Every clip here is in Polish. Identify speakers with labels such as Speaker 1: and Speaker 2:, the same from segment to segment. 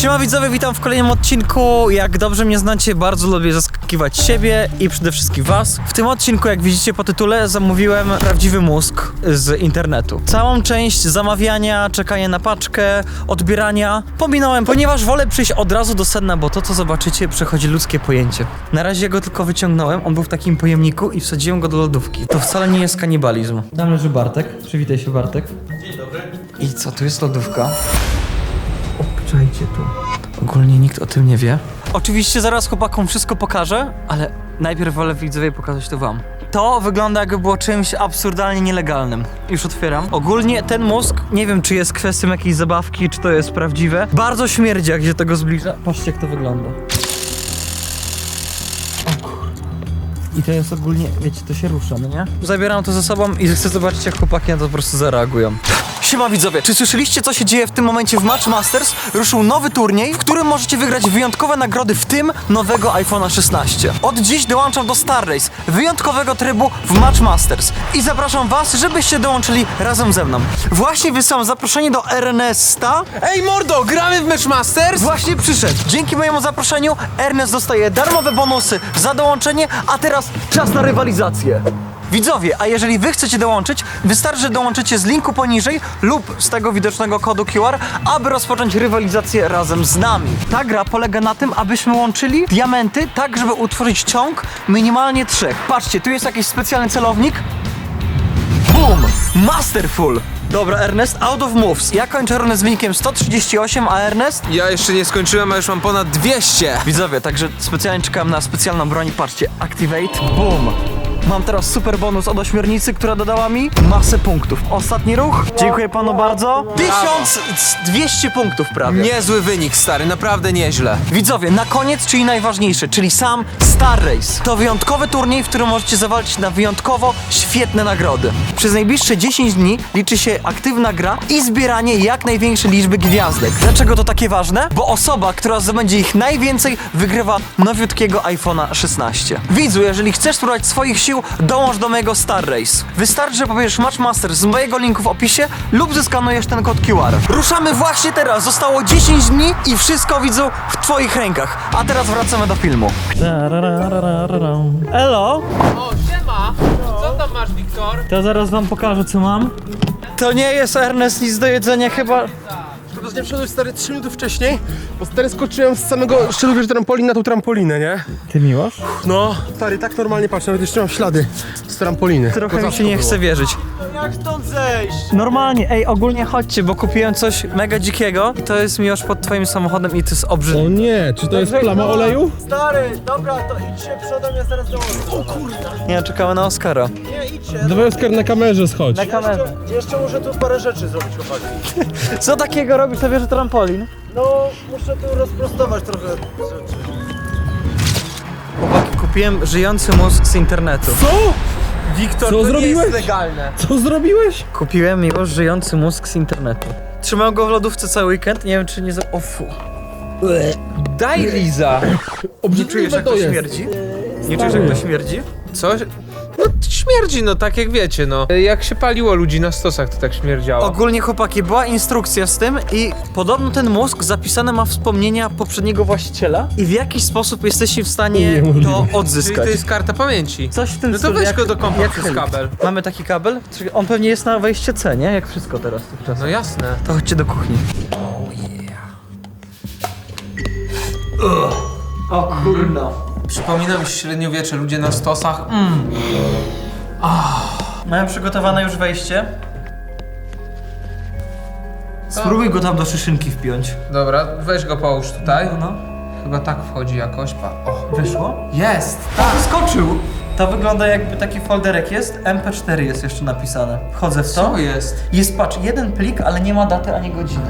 Speaker 1: Siema widzowie, witam w kolejnym odcinku. Jak dobrze mnie znacie, bardzo lubię zaskakiwać siebie i przede wszystkim was. W tym odcinku, jak widzicie po tytule, zamówiłem prawdziwy mózg z internetu. Całą część zamawiania, czekania na paczkę, odbierania pominąłem, ponieważ wolę przyjść od razu do sedna, bo to co zobaczycie przechodzi ludzkie pojęcie. Na razie go tylko wyciągnąłem, on był w takim pojemniku i wsadziłem go do lodówki. To wcale nie jest kanibalizm. Tam leży Bartek. Przywitaj się Bartek. Dzień dobry. I co, tu jest lodówka. Obczajcie to. Ogólnie nikt o tym nie wie. Oczywiście zaraz chłopakom wszystko pokażę, ale najpierw wolę widzowie pokazać to wam. To wygląda jakby było czymś absurdalnie nielegalnym. Już otwieram. Ogólnie ten mózg, nie wiem czy jest kwestią jakiejś zabawki, czy to jest prawdziwe. Bardzo śmierdzi jak się tego zbliża. Patrzcie jak to wygląda. I to jest ogólnie, wiecie, to się rusza, no nie? Zabieram to ze sobą i chcę zobaczyć jak chłopaki na to po prostu zareagują. Siema widzowie, czy słyszeliście co się dzieje w tym momencie w Match Masters? Ruszył nowy turniej, w którym możecie wygrać wyjątkowe nagrody, w tym nowego iPhone'a 16. Od dziś dołączam do Star Race, wyjątkowego trybu w Match Masters i zapraszam was, żebyście dołączyli razem ze mną. Właśnie wysyłam zaproszenie do Ernesta.
Speaker 2: Ej mordo, gramy w Matchmasters?
Speaker 1: Właśnie przyszedł. Dzięki mojemu zaproszeniu Ernest dostaje darmowe bonusy za dołączenie, a teraz czas na rywalizację. Widzowie, a jeżeli wy chcecie dołączyć, wystarczy, że dołączycie z linku poniżej lub z tego widocznego kodu QR, aby rozpocząć rywalizację razem z nami. Ta gra polega na tym, abyśmy łączyli diamenty tak, żeby utworzyć ciąg minimalnie trzech. Patrzcie, tu jest jakiś specjalny celownik. Boom! Masterful! Dobra, Ernest, out of moves. Ja kończę runę z wynikiem 138, a Ernest?
Speaker 2: Ja jeszcze nie skończyłem, a już mam ponad 200.
Speaker 1: Widzowie, także specjalnie czekam na specjalną broń. Patrzcie, activate, boom. Mam teraz super bonus od ośmiornicy, która dodała mi masę punktów. Ostatni ruch. Dziękuję panu bardzo. 1200 punktów prawie.
Speaker 2: Niezły wynik, stary, naprawdę nieźle.
Speaker 1: Widzowie, na koniec, czyli najważniejsze, czyli sam Star Race. To wyjątkowy turniej, w którym możecie zawalczyć na wyjątkowo świetne nagrody. Przez najbliższe 10 dni liczy się aktywna gra i zbieranie jak największej liczby gwiazdek. Dlaczego to takie ważne? Bo osoba, która zdobędzie ich najwięcej, wygrywa nowiutkiego iPhone'a 16. Widzu, jeżeli chcesz spróbować swoich sił, dołącz do mojego Star Race. Wystarczy, że pobierzesz Matchmaster z mojego linku w opisie lub zeskanujesz ten kod QR. Ruszamy właśnie teraz, zostało 10 dni i wszystko widzu w twoich rękach. A teraz wracamy do filmu. Elo,
Speaker 3: O, siema! Co tam masz, Wiktor?
Speaker 1: to zaraz wam pokażę co mam. To nie jest Ernest nic do jedzenia chyba.
Speaker 4: To nie wszedłeś stary 3 minuty wcześniej, bo stary skoczyłem z samego szczelu trampoliny na tą trampolinę, nie?
Speaker 1: Ty miłosz?
Speaker 4: No, stary, tak normalnie patrz, nawet jeszcze mam ślady z trampoliny.
Speaker 1: Trochę mi
Speaker 4: Kozacko
Speaker 1: się nie
Speaker 4: było.
Speaker 1: chce wierzyć.
Speaker 4: Jak stąd zejść?
Speaker 1: Normalnie, ej, ogólnie chodźcie, bo kupiłem coś mega dzikiego i to jest miłość pod twoim samochodem i to jest obrzydliwe.
Speaker 4: O nie, czy to jest plama oleju?
Speaker 5: Stary, dobra, to idźcie przodem, ja zaraz dołączę. O kurde,
Speaker 1: Nie, czekamy na Oscara.
Speaker 5: nie idźcie.
Speaker 4: Dawaj Oskar na kamerze schodź.
Speaker 1: Na kamerę.
Speaker 5: Jeszcze, jeszcze muszę tu parę rzeczy zrobić, chłopaki.
Speaker 1: Co takiego robi sobie, że trampolin?
Speaker 5: No, muszę tu rozprostować trochę rzeczy.
Speaker 1: Chłopaki, kupiłem żyjący mózg z internetu.
Speaker 4: Co?
Speaker 2: Wiktor,
Speaker 4: Co
Speaker 2: to
Speaker 4: zrobiłeś?
Speaker 2: nie jest legalne.
Speaker 4: Co zrobiłeś?
Speaker 1: Kupiłem miłość żyjący mózg z internetu. Trzymałem go w lodówce cały weekend, nie wiem czy nie za... O fu.
Speaker 2: Daj Liza.
Speaker 1: Nie
Speaker 4: Obrzydliwe
Speaker 1: czujesz jak
Speaker 4: to
Speaker 1: to
Speaker 4: jest.
Speaker 1: śmierdzi? Nie czujesz jak to śmierdzi?
Speaker 2: Coś? No śmierdzi, no tak jak wiecie, no. Jak się paliło ludzi na stosach, to tak śmierdziało.
Speaker 1: Ogólnie chłopaki, była instrukcja z tym i podobno ten mózg zapisane ma wspomnienia poprzedniego właściciela i w jakiś sposób jesteście w stanie
Speaker 4: Niemożliwe.
Speaker 1: to
Speaker 2: Czyli
Speaker 1: odzyskać.
Speaker 2: to jest karta pamięci.
Speaker 1: Coś w tym
Speaker 2: No to
Speaker 1: stylu,
Speaker 2: weź
Speaker 1: jak-
Speaker 2: go do kompa
Speaker 1: jak
Speaker 2: przez kabel.
Speaker 1: Mamy taki kabel? Czyli On pewnie jest na wejście C, nie? Jak wszystko teraz w tych.
Speaker 2: No jasne.
Speaker 1: To chodźcie do kuchni. O kurno.
Speaker 2: Przypomina mi się średniowiecze, ludzie na stosach. Mm.
Speaker 1: Mamy przygotowane już wejście. Spróbuj go tam do szyszynki wpiąć.
Speaker 2: Dobra, weź go połóż tutaj.
Speaker 1: No,
Speaker 2: Chyba tak wchodzi jakoś. Pa. O,
Speaker 1: wyszło?
Speaker 2: jest!
Speaker 1: Tak, wyskoczył! To wygląda jakby taki folderek jest, MP4 jest jeszcze napisane. Wchodzę w to.
Speaker 2: Co jest?
Speaker 1: Jest, patrz, jeden plik, ale nie ma daty ani godziny.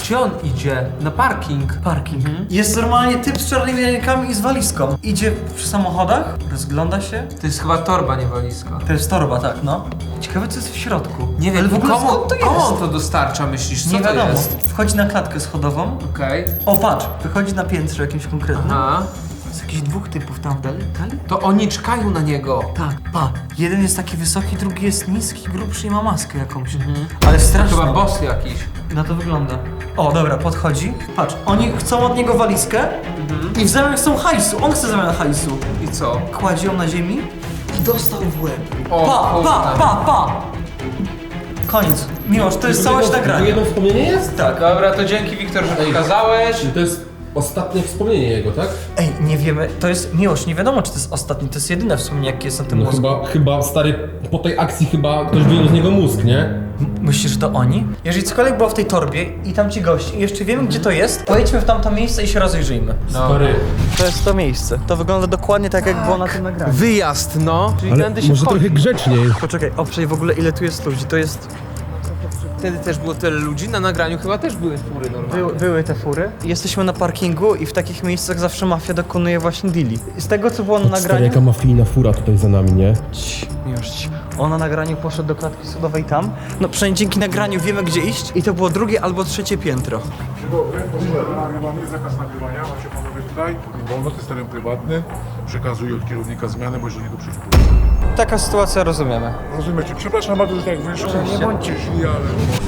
Speaker 2: Gdzie on idzie? Na parking.
Speaker 1: Parking. Jest normalnie typ z czarnymi rękami i z walizką. Idzie przy samochodach, rozgląda się.
Speaker 2: To jest chyba torba, nie walizka.
Speaker 1: To jest torba, tak, no. Ciekawe, co jest w środku.
Speaker 2: Nie wiem,
Speaker 1: ale w ogóle
Speaker 2: komu,
Speaker 1: skąd to jest?
Speaker 2: komu on to dostarcza, myślisz? Co
Speaker 1: nie
Speaker 2: to
Speaker 1: wiadomo.
Speaker 2: jest?
Speaker 1: Wchodzi na klatkę schodową.
Speaker 2: Okej.
Speaker 1: O, patrz, wychodzi na piętrze jakimś konkretnym.
Speaker 2: Aha.
Speaker 1: Jest jakichś dwóch typów tam dali?
Speaker 2: To oni czekają na niego.
Speaker 1: Tak, pa. Jeden jest taki wysoki, drugi jest niski, grubszy i ma maskę jakąś. Ale strasznie.
Speaker 2: Chyba boss jakiś.
Speaker 1: Na to wygląda. O, dobra, podchodzi. Patrz, oni chcą od niego walizkę i w zamian chcą hajsu. On chce w zamian hajsu.
Speaker 2: I co?
Speaker 1: Kładzie ją na ziemi i dostał w łeb.
Speaker 2: O,
Speaker 1: Pa, pa, pa, pa! Koniec. Miłosz, to jest całość
Speaker 4: To
Speaker 1: nagrania.
Speaker 4: jedno wspomnienie jest?
Speaker 1: Tak.
Speaker 2: Dobra, to dzięki Wiktor, że pokazałeś.
Speaker 4: To jest ostatnie wspomnienie jego, tak?
Speaker 1: Ej, nie wiemy, to jest miłość, nie wiadomo czy to jest ostatni, to jest jedyne wspomnienie jakie jest na tym
Speaker 4: No
Speaker 1: mózgu.
Speaker 4: chyba, chyba stary, po tej akcji chyba ktoś wyjął z niego mózg, nie?
Speaker 1: M- Myślisz, że to oni? Jeżeli cokolwiek było w tej torbie i tam ci gości i jeszcze wiemy gdzie to jest, pojedźmy w tamto miejsce i się rozejrzyjmy.
Speaker 4: Stary.
Speaker 1: To jest to miejsce. To wygląda dokładnie tak jak było na tym nagraniu.
Speaker 2: Wyjazd, no. Czyli
Speaker 4: Ale
Speaker 2: tędy się
Speaker 4: może
Speaker 2: wchodzi.
Speaker 4: trochę grzeczniej.
Speaker 1: Poczekaj, oprzej w ogóle ile tu jest ludzi, to jest...
Speaker 2: Wtedy też było tyle ludzi, na nagraniu chyba też były fury normalnie.
Speaker 1: Były, były te fury. Jesteśmy na parkingu i w takich miejscach zawsze mafia dokonuje właśnie deali. Z tego co było na
Speaker 4: Stary,
Speaker 1: nagraniu...
Speaker 4: jaka mafijna fura tutaj za nami, nie?
Speaker 1: Cii, Już ci. On na nagraniu poszedł do klatki sodowej tam. No przynajmniej dzięki nagraniu wiemy gdzie iść i to było drugie albo trzecie piętro.
Speaker 6: Dobry, nagrywamy, jest zakaz nagrywania, macie panowie tutaj, nie wolno, to jest teren prywatny, przekazuję od kierownika zmianę, bo jeżeli to przyszło.
Speaker 1: Taka sytuacja rozumiemy.
Speaker 6: Rozumiecie, przepraszam bardzo, że tak wyszło, nie bądźcie źli, ale...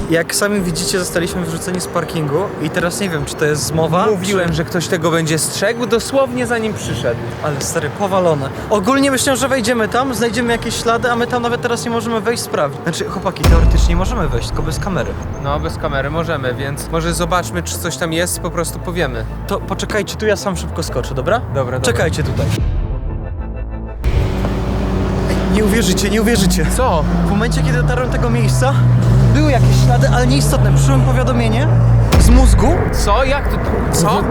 Speaker 1: Jak sami widzicie, zostaliśmy wyrzuceni z parkingu i teraz nie wiem, czy to jest zmowa.
Speaker 2: Mówiłem, że ktoś tego będzie strzegł dosłownie zanim przyszedł.
Speaker 1: Ale stary, powalone. Ogólnie myślę, że wejdziemy tam, znajdziemy jakieś ślady, a my tam nawet teraz nie możemy wejść sprawdzić. Znaczy, chłopaki, teoretycznie możemy wejść, tylko bez kamery.
Speaker 2: No, bez kamery możemy, więc może zobaczmy, czy coś tam jest, po prostu powiemy.
Speaker 1: To poczekajcie, tu ja sam szybko skoczę, dobra?
Speaker 2: Dobra, dobra.
Speaker 1: Czekajcie tutaj. Nie uwierzycie, nie uwierzycie.
Speaker 2: Co?
Speaker 1: W momencie, kiedy dotarłem do tego miejsca, były jakieś ślady, ale nieistotne. Przyszło mi powiadomienie z mózgu,
Speaker 2: Co? Jak to? Co?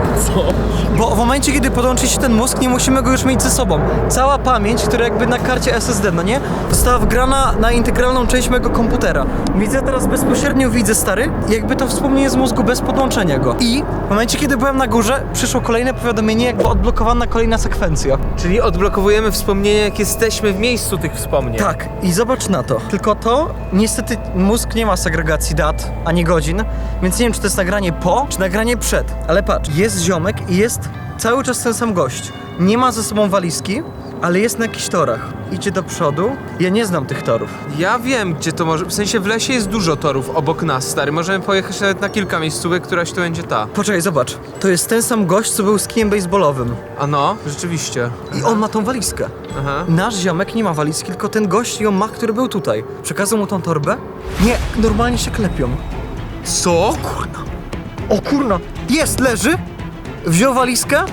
Speaker 1: bo w momencie, kiedy podłączy się ten mózg, nie musimy go już mieć ze sobą. Cała pamięć, która jakby na karcie SSD, no nie? Została wgrana na integralną część mojego komputera. Widzę teraz bezpośrednio, widzę stary, jakby to wspomnienie z mózgu bez podłączenia go. I w momencie, kiedy byłem na górze, przyszło kolejne powiadomienie, jakby odblokowana kolejna sekwencja.
Speaker 2: Czyli odblokowujemy wspomnienia, jak jesteśmy w miejscu tych wspomnień.
Speaker 1: Tak, i zobacz na to. Tylko to, niestety mózg nie ma segregacji dat ani godzin, więc nie wiem, czy to jest nagranie po, czy nagranie przed. Ale patrz, jest ziomek i jest cały czas ten sam gość. Nie ma ze sobą walizki, ale jest na jakichś torach. Idzie do przodu. Ja nie znam tych torów.
Speaker 2: Ja wiem, gdzie to może. W sensie w lesie jest dużo torów obok nas, stary. Możemy pojechać nawet na kilka miejscówek, któraś to będzie ta.
Speaker 1: Poczekaj, zobacz. To jest ten sam gość, co był z kijem baseballowym.
Speaker 2: A no, rzeczywiście.
Speaker 1: I on ma tą walizkę.
Speaker 2: Aha.
Speaker 1: Nasz ziomek nie ma walizki, tylko ten gość ją ma, który był tutaj. Przekazał mu tą torbę? Nie, normalnie się klepią.
Speaker 2: Co?
Speaker 1: O kurna! Jest, leży! Wziął walizkę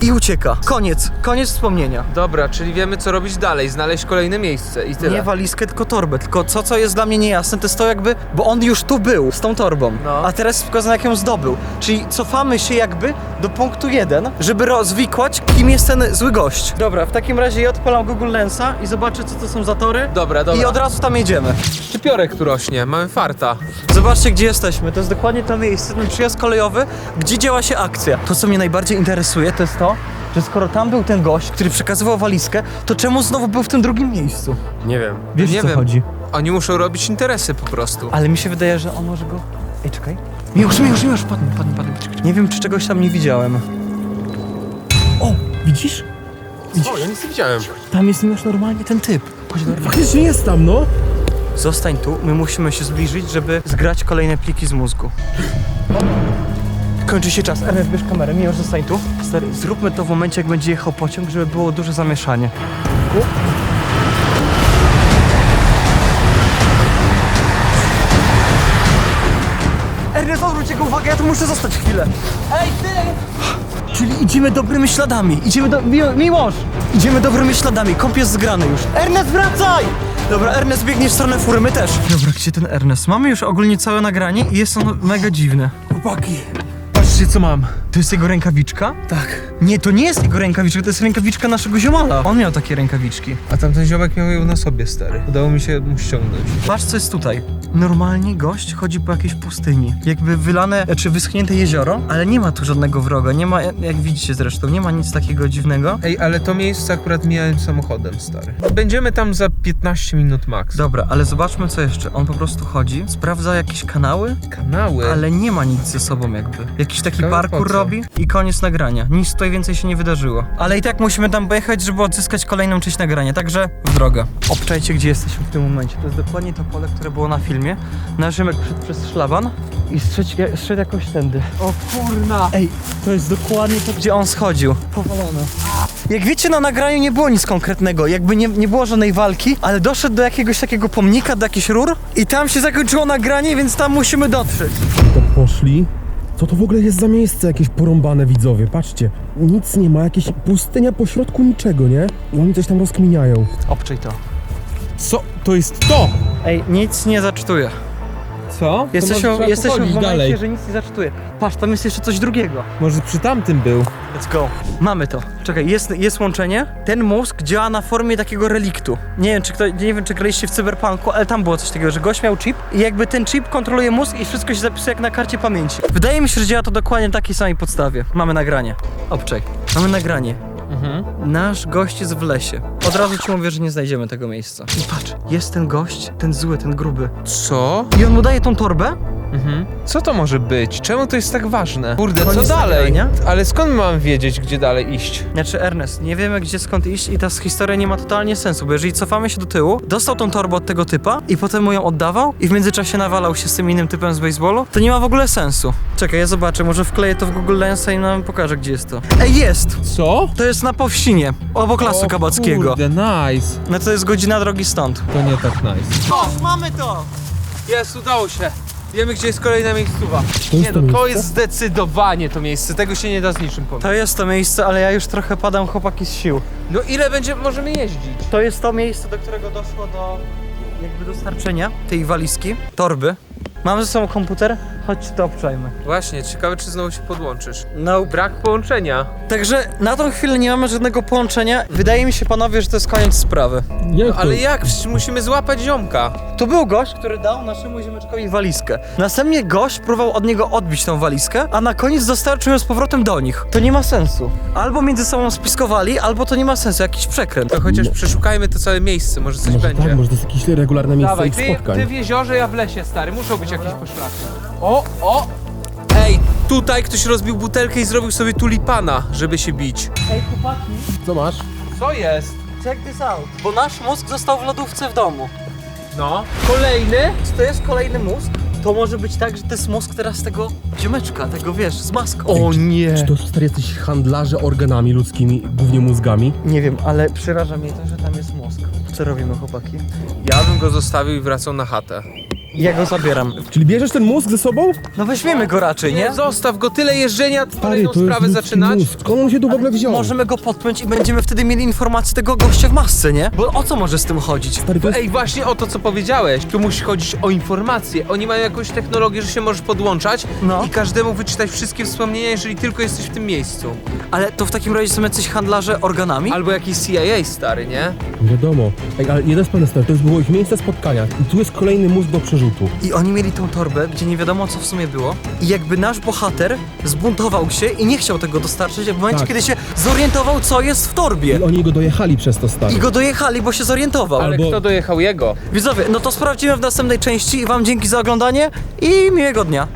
Speaker 1: i ucieka. Koniec, koniec wspomnienia.
Speaker 2: Dobra, czyli wiemy co robić dalej, znaleźć kolejne miejsce i tyle.
Speaker 1: Nie walizkę, tylko torbę. Tylko co, co jest dla mnie niejasne, to jest to jakby, bo on już tu był z tą torbą,
Speaker 2: No.
Speaker 1: a teraz jest pokazane jak ją zdobył. Czyli cofamy się jakby do punktu jeden, żeby rozwikłać, kim jest ten zły gość. Dobra, w takim razie ja odpalam Google Lensa i zobaczę, co to są za tory.
Speaker 2: Dobra, dobra.
Speaker 1: I od razu tam jedziemy.
Speaker 2: Szczypiorek tu rośnie, mamy farta.
Speaker 1: Zobaczcie, gdzie jesteśmy. To jest dokładnie to miejsce, ten przyjazd kolejowy, gdzie działa się akcja. To, co mnie najbardziej interesuje, to jest to, że skoro tam był ten gość, który przekazywał walizkę, to czemu znowu był w tym drugim miejscu?
Speaker 4: Nie wiem.
Speaker 1: Wiesz,
Speaker 2: nie
Speaker 1: o co
Speaker 2: wiem.
Speaker 1: chodzi?
Speaker 2: Oni muszą robić interesy po prostu.
Speaker 1: Ale mi się wydaje, że on może go... Ej, czekaj. Miłosz, Miłosz, Miłosz, padnij, padnij, padnij. Czekaj. Nie wiem, czy czegoś tam nie widziałem. O, widzisz?
Speaker 4: O, ja nic nie widziałem.
Speaker 1: Tam jest już normalnie ten typ. Chodź do
Speaker 4: Faktycznie jest tam, no.
Speaker 1: Zostań tu, my musimy się zbliżyć, żeby zgrać kolejne pliki z mózgu. Kończy się czas. Ernest, bierz kamerę, Miłosz, zostań tu. Stary, zróbmy to w momencie, jak będzie jechał pociąg, żeby było duże zamieszanie. U. Ernest, odwróć jego uwagę, ja tu muszę zostać chwilę. Ej, ty! Czyli idziemy dobrymi śladami. Idziemy do... Mi Miłosz! Idziemy dobrymi śladami. Kąp jest zgrany już. Ernest, wracaj! Dobra, Ernest biegnie w stronę fury, my też. Dobra, gdzie ten Ernest? Mamy już ogólnie całe nagranie i jest on mega dziwny. Chłopaki, patrzcie co mam. To jest jego rękawiczka? Tak. Nie, to nie jest jego rękawiczka, to jest rękawiczka naszego ziomala. On miał takie rękawiczki.
Speaker 2: A tamten ziomek miał ją na sobie, stary. Udało mi się mu ściągnąć.
Speaker 1: Patrz co jest tutaj. Normalnie gość chodzi po jakiejś pustyni. Jakby wylane, czy wyschnięte jezioro, ale nie ma tu żadnego wroga. Nie ma, jak widzicie zresztą, nie ma nic takiego dziwnego.
Speaker 2: Ej, ale to miejsce akurat mijałem samochodem, stary. Będziemy tam za 15 minut max.
Speaker 1: Dobra, ale zobaczmy co jeszcze. On po prostu chodzi, sprawdza jakieś kanały,
Speaker 2: Kanały.
Speaker 1: ale nie ma nic ze sobą jakby. Jakiś taki
Speaker 2: Ciekawe po
Speaker 1: parkour
Speaker 2: co.
Speaker 1: robi i koniec nagrania. Nic tutaj więcej się nie wydarzyło. Ale i tak musimy tam pojechać, żeby odzyskać kolejną część nagrania, także w drogę. Obczajcie, gdzie jesteśmy w tym momencie. To jest dokładnie to pole, które było na filmie. Nasz Rzymek szedł przez szlaban i strzedł, szedł jakoś tędy.
Speaker 2: O kurna!
Speaker 1: Ej, to jest dokładnie to, gdzie on schodził. Powalone. Jak wiecie, na nagraniu nie było nic konkretnego, jakby nie, nie było żadnej walki, ale doszedł do jakiegoś takiego pomnika, do jakichś rur i tam się zakończyło nagranie, więc tam musimy dotrzeć.
Speaker 4: To poszli. Co to w ogóle jest za miejsce jakieś porąbane widzowie? Patrzcie. Nic nie ma, jakieś pustynia pośrodku niczego, nie? I oni coś tam rozkminiają.
Speaker 1: Obczaj to.
Speaker 4: Co? To jest to!
Speaker 1: Ej, nic nie zaczytuje.
Speaker 3: Co?
Speaker 1: W
Speaker 3: pochodzić
Speaker 1: momencie,
Speaker 3: dalej.
Speaker 1: że nic nie zaczytuje. Patrz, tam jest jeszcze coś drugiego.
Speaker 3: Może przy tamtym był.
Speaker 1: Let's go. Mamy to. Czekaj, jest, jest łączenie. Ten mózg działa na formie takiego reliktu. Nie wiem, czy kto, nie wiem, czy graliście w cyberpunku, ale tam było coś takiego, że gość miał chip i jakby ten chip kontroluje mózg i wszystko się zapisuje jak na karcie pamięci. Wydaje mi się, że działa to dokładnie na takiej samej podstawie. Mamy nagranie. Obczaj. Mamy nagranie. Nasz gość jest w lesie. Od razu ci mówię, że nie znajdziemy tego miejsca. I patrz, jest ten gość, ten zły, ten gruby.
Speaker 2: Co?
Speaker 1: I on mu daje tą torbę
Speaker 2: Mhm. Co to może być? Czemu to jest tak ważne? Kurde, co
Speaker 1: Koniec
Speaker 2: dalej?
Speaker 1: nagrania?
Speaker 2: Ale skąd mam wiedzieć, gdzie dalej iść?
Speaker 1: Znaczy Ernest, nie wiemy gdzie skąd iść i ta historia nie ma totalnie sensu, bo jeżeli cofamy się do tyłu, dostał tą torbę od tego typa i potem mu ją oddawał i w międzyczasie nawalał się z tym innym typem z baseballu, to nie ma w ogóle sensu. Czekaj, ja zobaczę, może wkleję to w Google Lensa i nam pokażę gdzie jest to. Ej, jest!
Speaker 3: Co?
Speaker 1: To jest na Powścinie, obok Lasu
Speaker 3: O
Speaker 1: Kabackiego.
Speaker 3: Kurde, nice.
Speaker 1: No to jest godzina drogi stąd.
Speaker 3: To nie tak nice.
Speaker 1: O, mamy to!
Speaker 2: Jest, udało się. Wiemy, gdzie jest kolejna miejscowa. Nie no,
Speaker 4: to
Speaker 2: jest zdecydowanie to miejsce. Tego się nie da z niczym pomylić.
Speaker 1: To jest to miejsce, ale ja już trochę padam chłopaki z sił.
Speaker 2: No ile będzie, możemy jeździć?
Speaker 1: To jest to miejsce, do którego doszło do jakby dostarczenia tej walizki, torby. Mamy ze sobą komputer, chodźcie to obczajmy.
Speaker 2: Właśnie, ciekawe, czy znowu się podłączysz.
Speaker 1: No,
Speaker 2: Brak połączenia.
Speaker 1: Także na tą chwilę nie mamy żadnego połączenia. Wydaje mi się, panowie, że to jest koniec sprawy.
Speaker 4: Jak
Speaker 2: Ale jak? Przecież musimy złapać ziomka.
Speaker 1: Tu był gość, który dał naszemu ziomeczkowi walizkę. Następnie gość próbował od niego odbić tą walizkę, a na koniec dostarczył ją z powrotem do nich. To nie ma sensu. Albo między sobą spiskowali, albo to nie ma sensu, jakiś przekręt.
Speaker 2: To chociaż przeszukajmy to całe miejsce, może coś
Speaker 4: Może
Speaker 2: będzie.
Speaker 4: tak, może to jest jakieś regularne miejsce
Speaker 2: Dawaj,
Speaker 4: ich
Speaker 2: ty,
Speaker 4: spotkań.
Speaker 2: ty w jeziorze, ja w lesie, stary. Muszą być jakieś poszlaki. O, o! Ej, tutaj ktoś rozbił butelkę i zrobił sobie tulipana, żeby się bić.
Speaker 1: Ej, chłopaki,
Speaker 4: Co masz?
Speaker 2: Co jest?
Speaker 1: check this out. Bo nasz mózg został w lodówce w domu.
Speaker 2: No. Kolejny?
Speaker 1: Czy to jest kolejny mózg? To może być tak, że to jest mózg teraz tego ziomeczka, tego wiesz, z maską.
Speaker 2: O nie!
Speaker 4: Czy to stary jacyś handlarze organami ludzkimi, głównie mózgami?
Speaker 1: Nie wiem, ale przeraża mnie to, że tam jest mózg. Co robimy, chłopaki?
Speaker 2: Ja bym go zostawił i wracał na chatę.
Speaker 1: Ja go zabieram.
Speaker 4: Czyli bierzesz ten mózg ze sobą?
Speaker 1: No weźmiemy go raczej, nie?
Speaker 2: Zostaw go, tyle jeżdżenia,
Speaker 4: Stary,
Speaker 2: kolejną sprawę
Speaker 4: ludzki
Speaker 2: zaczynać.
Speaker 4: mózg. Skąd on się tu w ogóle wziął?
Speaker 1: Możemy go podpiąć i będziemy wtedy mieli informację tego gościa w masce, nie? Bo o co może z tym chodzić?
Speaker 4: Stary, to jest...
Speaker 2: Ej, właśnie o to, co powiedziałeś. Tu musi chodzić o informacje. Oni mają jakąś technologię, że się możesz podłączać
Speaker 1: No.
Speaker 2: i każdemu wyczytać wszystkie wspomnienia, jeżeli tylko jesteś w tym miejscu.
Speaker 1: Ale to w takim razie są jacyś handlarze organami?
Speaker 2: Albo jakiś CIA stary, nie?
Speaker 4: Wiadomo. Ej, ale jeden jest pewny, stary, to jest było ich miejsce spotkania. I tu jest kolejny mózg do
Speaker 1: I oni mieli tą torbę, gdzie nie wiadomo co w sumie było. I jakby nasz bohater zbuntował się i nie chciał tego dostarczyć, w momencie
Speaker 4: Tak.
Speaker 1: kiedy się zorientował, co jest w torbie.
Speaker 4: I oni go dojechali przez to, stary.
Speaker 1: I go dojechali, bo się zorientował.
Speaker 2: Ale
Speaker 4: Albo-
Speaker 2: kto dojechał jego?
Speaker 1: Widzowie, no to sprawdzimy w następnej części i wam dzięki za oglądanie i miłego dnia.